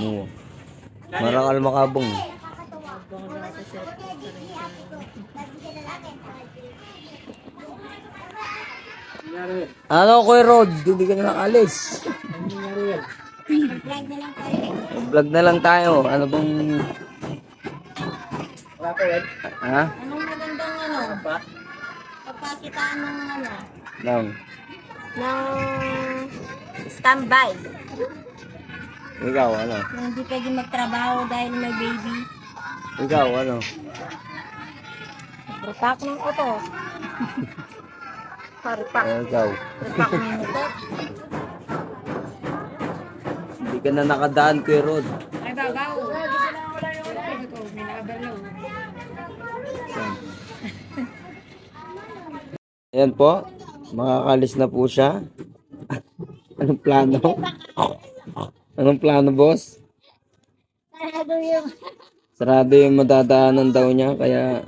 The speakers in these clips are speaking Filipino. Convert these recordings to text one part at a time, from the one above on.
Oo. Marangal makabong. Ano, Kuya Rod? Hindi ka na nakalis. Vlog na lang tayo. Ano bang... Ha? Anong magandang ano? Pagkakitaan ng ano? Nang. Ng standby. Ikaw, ano? Na hindi pwede magtrabaho dahil may baby. Ikaw, ano? Repack ng kuto. Repack. Eh, ikaw. Repack ng. Hindi ka na nakadaan, Kuya Rod. Ay, babaw. Ayan po. Makakalis na po siya. Anong plano? Anong plano, boss? Sarado yung... Sarado yung madadaanan daw niya, kaya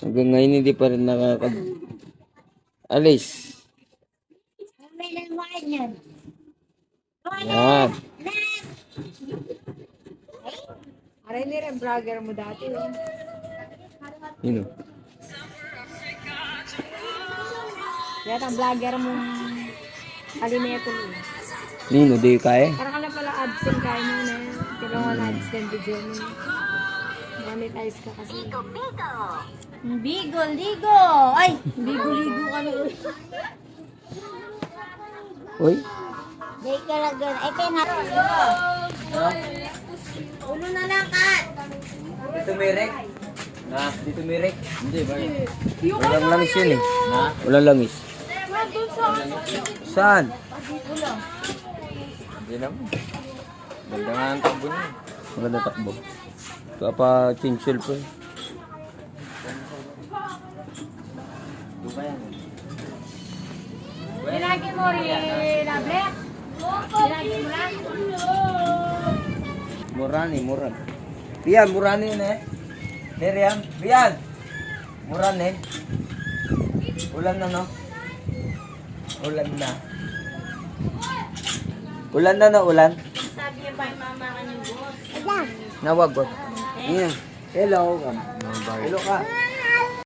hanggang ngayon hindi pa rin nakaka... Alis. Yan. Aray ni rin, vlogger mo dati. oh. Yun o. Yan ang vlogger mong kalineto mo. Nino, di kaya? Para ka na pala absent kayo mo na. Kailangan na absent video mo. Monetize ka kasi. Bigo, ligo! Ay! Bigo, ligo ka na. Uy, Di ka lang ganun. Ay, kaya nga. Ulo na lang, Kat! dito may rek. Ha? Dito may rek? Hindi, ba? Walang langis yun eh. Ha? Walang langis. Saan? Hindi naman. Ganda nga ang takbo niya. Maganda takbo. Ito pa chinchil po. Nilagi mo rin na black. Nilagi mo lang. Murani, Muran. Rian, Murani yun eh. Rian, Rian! Muran eh. Ulan na no? Ulan na. Ulan na na ulan. Sabi niya ba yung mama ka ng boss? Nawag ko. Yan. Hello. Hello ka.